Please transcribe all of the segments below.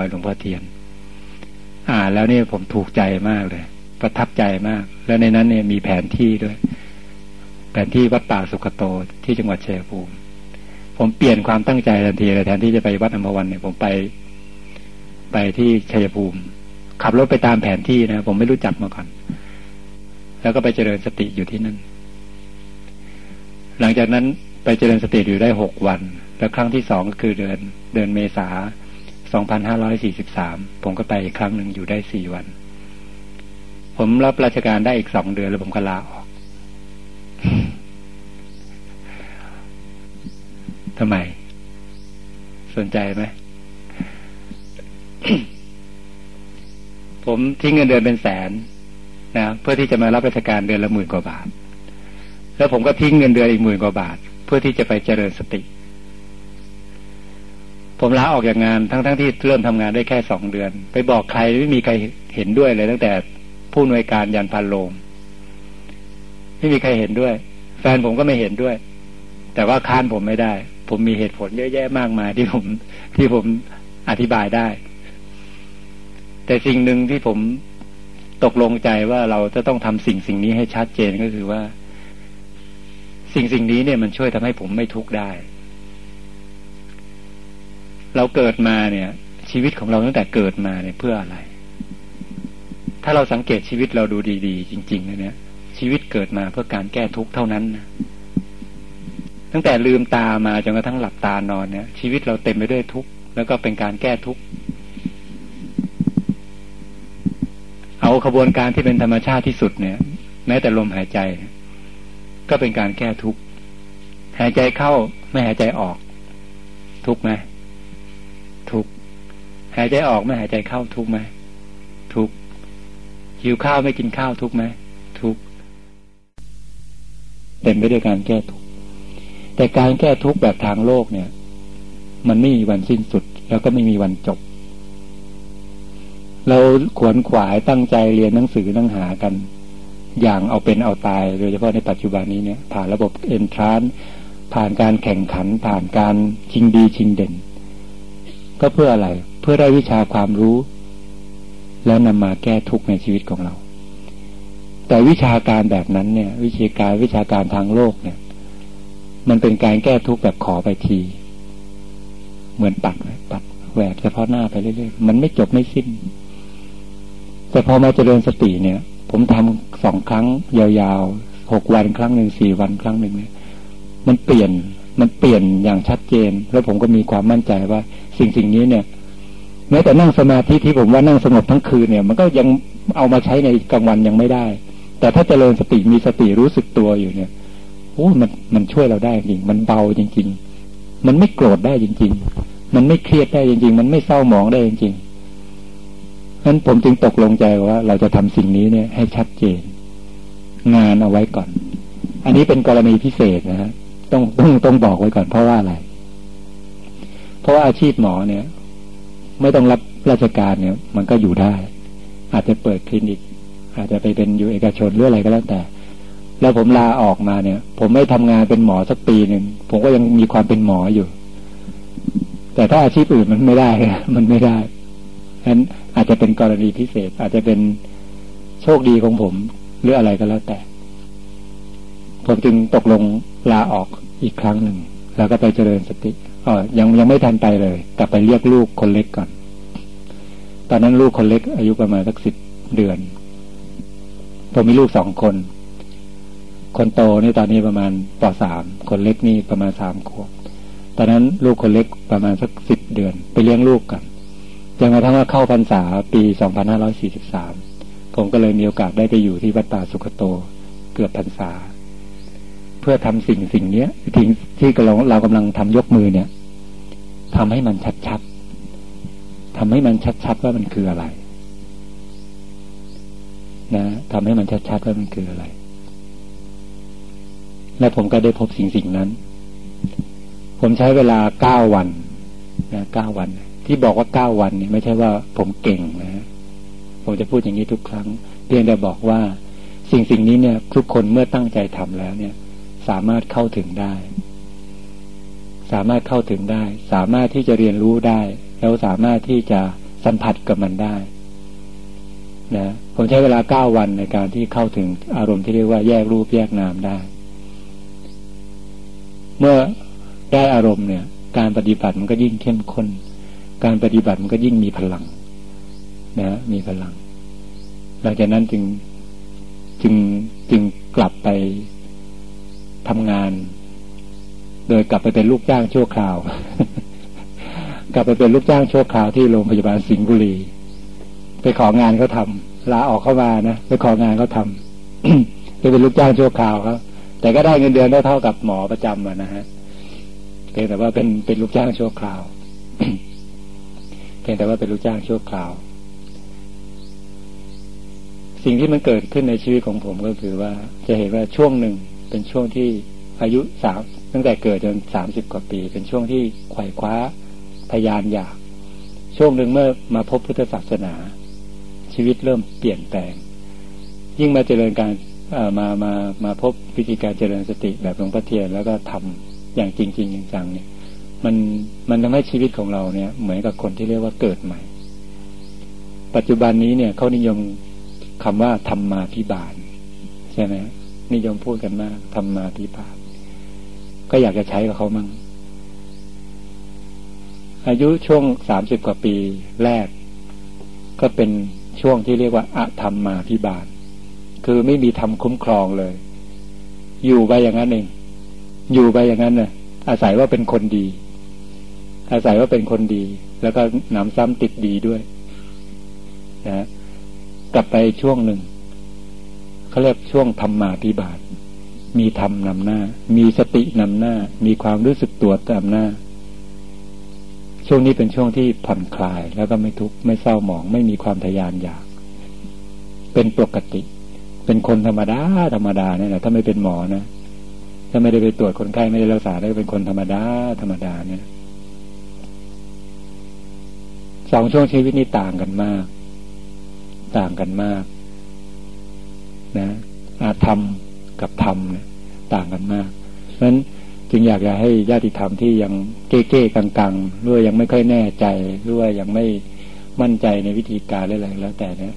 หลวงพ่อเทียน อ่า แล้วนี่ผมถูกใจมากเลย ประทับใจมาก แล้วในนั้นเนี่ยมีแผนที่ด้วย แผนที่วัดป่าสุขโตที่จังหวัดชัยภูมิ ผมเปลี่ยนความตั้งใจทันทีเลยแทนที่จะไปวัดอัมพวันเนี่ยผมไป ไปที่ชัยภูมิ ขับรถไปตามแผนที่นะผมไม่รู้จักมาก่อน แล้วก็ไปเจริญสติอยู่ที่นั่น หลังจากนั้นไปเจริญสติอยู่ได้หกวัน แล้วครั้งที่สองก็คือเดือนเดือนเมษา สองพันห้าร้อยสี่สิบสามผมก็ไปอีกครั้งหนึ่งอยู่ได้สี่วัน ผมรับราชการได้อีกสองเดือนแล้วผมก็ลาออกทำไม สนใจไหมผมทิ้งเงินเดือนเป็นแสนนะเพื่อที่จะมารับราชการเดือนละหมื่นกว่าบาท แล้วผมก็ทิ้งเงินเดือนอีกหมื่นกว่าบาท เพื่อที่จะไปเจริญสติ ผมลาออกจากงานทั้งๆทที่เริ่มทำงานได้แค่สองเดือน ไปบอกใครไม่มีใครเห็นด้วยเลย ตั้งแต่ผู้นวยการยันพันโลงไม่มีใครเห็นด้วย แฟนผมก็ไม่เห็นด้วย แต่ว่าค้านผมไม่ได้ ผมมีเหตุผลเยอะแยะมากมายที่ผมที่ผมอธิบายได้ แต่สิ่งหนึ่งที่ผมตกลงใจว่าเราจะต้องทำสิ่งสิ่งนี้ให้ชัดเจนก็คือว่า สิ่งสิ่งนี้เนี่ยมันช่วยทำให้ผมไม่ทุกข์ได้ เราเกิดมาเนี่ย ชีวิตของเราตั้งแต่เกิดมาเนี่ยเพื่ออะไร ถ้าเราสังเกตชีวิตเราดูดี ๆ จริงๆเนี่ย ชีวิตเกิดมาเพื่อการแก้ทุกข์เท่านั้นนะตั้งแต่ลืมตามาจนกระทั่งหลับตานอนเนี่ย ชีวิตเราเต็มไปด้วยทุกข์แล้วก็เป็นการแก้ทุกข์เอาขบวนการที่เป็นธรรมชาติที่สุดเนี่ย แม้แต่ลมหายใจ ก็เป็นการแก้ทุกข์หายใจเข้าไม่หายใจออก ทุกข์ไหม หายใจออกไม่หายใจเข้าทุกไหมทุกหิวข้าวไม่กินข้าวทุกไหมทุกเต็มไปด้วยการแก้ทุกแต่การแก้ทุกแบบทางโลกเนี่ย มันไม่มีวันสิ้นสุด แล้วก็ไม่มีวันจบ เราขวนขวายตั้งใจเรียนหนังสือนั่งหากัน อย่างเอาเป็นเอาตายโดยเฉพาะในปัจจุบันนี้เนี่ย ผ่านระบบเอนทรานผ่านการแข่งขัน ผ่านการชิงดีชิงเด่น ก็เพื่ออะไร พื่อได้วิชาความรู้ แล้วนำมาแก้ทุกข์ในชีวิตของเรา แต่วิชาการแบบนั้นเนี่ย วิชาการวิชาการทางโลกเนี่ย มันเป็นการแก้ทุกข์แบบขอไปที เหมือนปัดปัดแหวกเฉพาะหน้าไปเรื่อยๆมันไม่จบไม่สิ้น แต่พอมาเจริญสติเนี่ย ผมทำสองครั้งยาวๆหกวันครั้งหนึ่งสี่วันครั้งหนึ่งเนี่ยมันเปลี่ยนมันเปลี่ยนอย่างชัดเจน แล้วผมก็มีความมั่นใจว่า สิ่งสิ่งนี้เนี่ย แม้แต่นั่งสมาธิที่ผมว่านั่งสงบทั้งคืนเนี่ย มันก็ยังเอามาใช้ในกลางวันยังไม่ได้ แต่ถ้าเจริญสติมีสติรู้สึกตัวอยู่เนี่ยโอ้มันมันช่วยเราได้จริง มันเบาจริง ๆ มันไม่โกรธได้จริง ๆ มันไม่เครียดได้จริง ๆ มันไม่เศร้าหมองได้จริงๆนั้นผมจึงตกลงใจว่า เราจะทำสิ่งนี้เนี่ย ให้ชัดเจน งานเอาไว้ก่อน อันนี้เป็นกรณีพิเศษนะฮะต้องต้องต้องบอกไว้ก่อนเพราะว่าอะไร เพราะว่าอาชีพหมอเนี่ย ไม่ต้องรับราชการเนี่ย มันก็อยู่ได้ อาจจะเปิดคลินิก อาจจะไปเป็นอยู่เอกชนหรืออะไรก็แล้วแต่ แล้วผมลาออกมาเนี่ย ผมไม่ทำงานเป็นหมอสักปีหนึ่งผมก็ยังมีความเป็นหมออยู่ แต่ถ้าอาชีพอื่นมันไม่ได้มันไม่ได้ฉะนั้นอาจจะเป็นกรณีพิเศษ อาจจะเป็นโชคดีของผม หรืออะไรก็แล้วแต่ ผมจึงตกลงลาออกอีกครั้งหนึ่ง แล้วก็ไปเจริญสติ อ๋อยังยังไม่ทันไปเลย กลับไปเรียกลูกคนเล็กก่อน ตอนนั้นลูกคนเล็ก อายุประมาณสักสิบเดือน ผมมีลูกสองคน คนโตนี่ตอนนี้ประมาณปสาม คนเล็กนี่ประมาณสามขวบ ตอนนั้นลูกคนเล็กประมาณสักสิบเดือน ไปเลี้ยงลูกกันจนกระทั่งว่าเข้าพรรษาปีสองพันห้าร้อยสี่สิบสาม ผมก็เลยมีโอกาสได้ไปอยู่ที่วัดป่าสุขโต เกือบพรรษา เพื่อทำสิ่งสิ่งเนี้ยที่ที่เราเรากำลังทำยกมือเนี่ยทำให้มันชัดๆทำให้มันชัดๆว่ามันคืออะไร นะทำให้มันชัดๆว่ามันคืออะไร และผมก็ได้พบสิ่งสิ่งนั้น ผมใช้เวลาเก้าวันนะเก้าวัน ที่บอกว่าเก้าวันเนี่ยไม่ใช่ว่าผมเก่งนะ ผมจะพูดอย่างนี้ทุกครั้ง เพียงแต่บอกว่าสิ่งสิ่งนี้เนี่ย ทุกคนเมื่อตั้งใจทำแล้วเนี่ย สามารถเข้าถึงได้ สามารถเข้าถึงได้ สามารถที่จะเรียนรู้ได้ แล้วสามารถที่จะสัมผัสกับมันได้นะผมใช้เวลาเก้าวันในการที่เข้าถึงอารมณ์ที่เรียกว่าแยกรูปแยกนามได้ เมื่อได้อารมณ์เนี่ย การปฏิบัติมันก็ยิ่งเข้มข้น การปฏิบัติมันก็ยิ่งมีพลังนะมีพลัง หลังจากนั้นจึงจึงจึงกลับไป ทำงาน โดยกลับไปเป็นลูกจ้างชั่วคราว กลับไปเป็นลูกจ้างชั่วคราวที่โรงพยาบาลสิงห์บุรี ไปของานเขาทาลาออกเข้ามานะไปของานเขาทาไปเป็นลูกจ้างชั่วคราวครับแต่ก็ได้เงินเดือนเท่ากับหมอประจำนะฮะเพียงแต่ว่าเป็นเป็นลูกจ้างชั่วคราวเพียงแต่ว่าเป็นลูกจ้างชั่วคราว สิ่งที่มันเกิดขึ้นในชีวิตของผมก็คือว่าจะเห็นว่าช่วงหนึ่ง เป็นช่วงที่อายุสามตั้งแต่เกิดจนสามสิบกว่าปี เป็นช่วงที่ไขว่คว้าพยานอยาก ช่วงหนึ่งเมื่อมาพบพุทธศาสนา ชีวิตเริ่มเปลี่ยนแปลง ยิ่งมาเจริญการมามามาพบวิธีการเจริญสติแบบหลวงพ่อเทียนแล้วก็ทำอย่างจริงจริงจังๆเนี่ย มันมันทำให้ชีวิตของเราเนี่ย เหมือนกับคนที่เรียกว่าเกิดใหม่ ปัจจุบันนี้เนี่ยเขานิยมคำว่าธรรมาพิบาลใช่ไหม นิยมพูดกันมากธรรมาพิบาลก็อยากจะใช้กับเขามั่งอายุช่วงสามสิบกว่าปีแรก ก็เป็นช่วงที่เรียกว่าอะธรรมมาพิบาล คือไม่มีธรรมคุ้มครองเลย อยู่ไปอย่างนั้นเอง อยู่ไปอย่างนั้นเน่ะอาศัยว่าเป็นคนดี อาศัยว่าเป็นคนดี แล้วก็หนำซ้ำติดดีด้วยนะกลับไปช่วงหนึ่ง เขาเรียกช่วงธรรมาภิบาทมีธรรมนำหน้า มีสตินำหน้า มีความรู้สึกตัวนำหน้า ช่วงนี้เป็นช่วงที่ผ่อนคลาย แล้วก็ไม่ทุกข์ไม่เศร้าหมอง ไม่มีความทยานอยาก เป็นปกติ เป็นคนธรรมดาธรรมดาเนี่ยนะถ้าไม่เป็นหมอนะถ้าไม่ได้ไปตรวจคนไข้ไม่ได้รักษาได้เป็นคนธรรมดาธรรมดาเนี่ยสองช่วงชีวิตนี้ต่างกันมาก ต่างกันมาก นะอาธรรมกับธรรมเนี่ยต่างกันมากเพราะฉะนั้นจึงอยากจะให้ญาติธรรมที่ยังเก้เก้กังๆหรือยังไม่ค่อยแน่ใจหรือว่ายังไม่มั่นใจในวิธีการอะไรแล้วแต่เนี่ย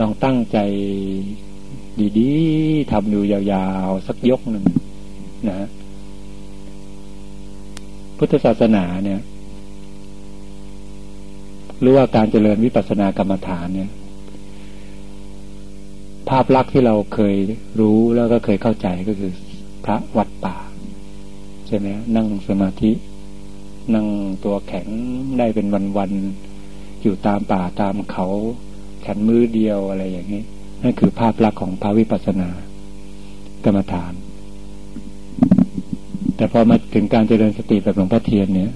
ลองตั้งใจดีๆทำอยู่ยาวๆ สักยกหนึ่งนะพุทธศาสนาเนี่ย หรือว่าการเจริญวิปัสสนากรรมฐานเนี่ยาพลักษณ์ที่เราเคยรู้แล้วก็เคยเข้าใจก็คือพระวัดป่า ใช่ไหมนั่งสมาธิ นั่งตัวแข็งได้เป็นวันๆอยู่ตามป่าตามเขาฉันมือเดียวอะไรอย่างนี้นั่นคือภาพลักษณ์ของพระวิปัสสนากรรมฐาน แต่พอมาถึงการเจริญสติแบบหลวงพ่อเทียนเนี่ย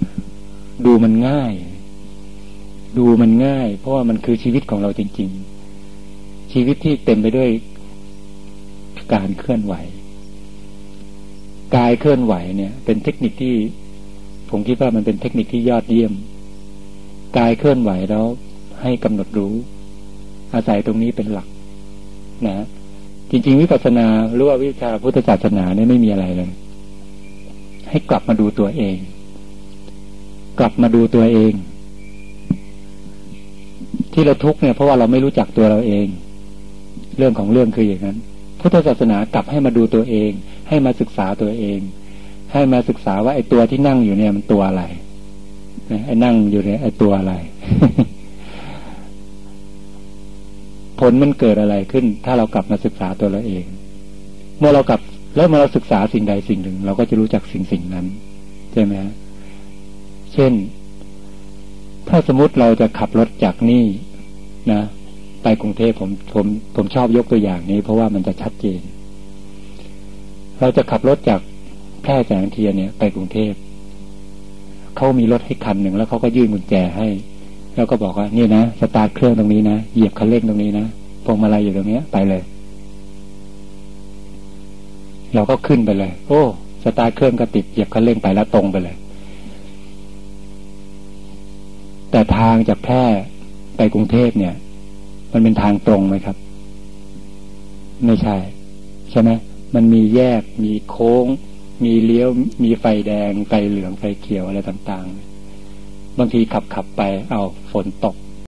ดูมันง่าย ดูมันง่าย เพราะว่ามันคือชีวิตของเราจริง ๆ ชีวิตที่เต็มไปด้วยการเคลื่อนไหว กายเคลื่อนไหวเนี่ย เป็นเทคนิคที่ ผมคิดว่ามันเป็นเทคนิคที่ยอดเยี่ยม กายเคลื่อนไหวแล้วให้กำหนดรู้ อาศัยตรงนี้เป็นหลัก นะ จริง ๆ วิปัสสนาหรือว่าวิชาพุทธศาสนาเนี่ยไม่มีอะไรเลย ให้กลับมาดูตัวเอง กลับมาดูตัวเอง ที่เราทุกข์เนี่ยเพราะว่าเราไม่รู้จักตัวเราเอง เรื่องของเรื่องคืออย่างนั้น พุทธศาสนากลับให้มาดูตัวเอง ให้มาศึกษาตัวเอง ให้มาศึกษาว่าไอ้ตัวที่นั่งอยู่เนี่ยมันตัวอะไรไอ้นั่งอยู่เนี่ยไอ้ตัวอะไร ผลมันเกิดอะไรขึ้น ถ้าเรากลับมาศึกษาตัวเราเอง เมื่อเรากลับแล้วเมื่อเราศึกษาสิ่งใดสิ่งหนึ่ง เราก็จะรู้จักสิ่งสิ่งนั้นใช่ไหมเช่น ถ้าสมมติเราจะขับรถจากนี่นะ ไปกรุงเทพผมผมผมชอบยกตัวอย่างนี้ เพราะว่ามันจะชัดเจน เราจะขับรถจากแพร่แสงเทียนเนี่ย ไปกรุงเทพเขามีรถให้คันหนึ่งแล้วเขาก็ยื่นกุญแจให้ แล้วก็บอกว่านี่นะสตาร์ทเครื่องตรงนี้นะเหยียบคันเร่งตรงนี้นะพวงมาลัยอยู่ตรงนี้ไปเลย เราก็ขึ้นไปเลย โอ้ สตาร์ทเครื่องก็ติดเหยียบคันเร่งไปแล้วตรงไปเลย แต่ทางจากแพร่ไปกรุงเทพเนี่ย มันเป็นทางตรงไหมครับ ไม่ใช่ ใช่ไหมมันมีแยกมีโค้ง มีเลี้ยว มีไฟแดงไฟเหลืองไฟเขียวอะไรต่าง ๆ บางทีขับขับไป เอาฝนตก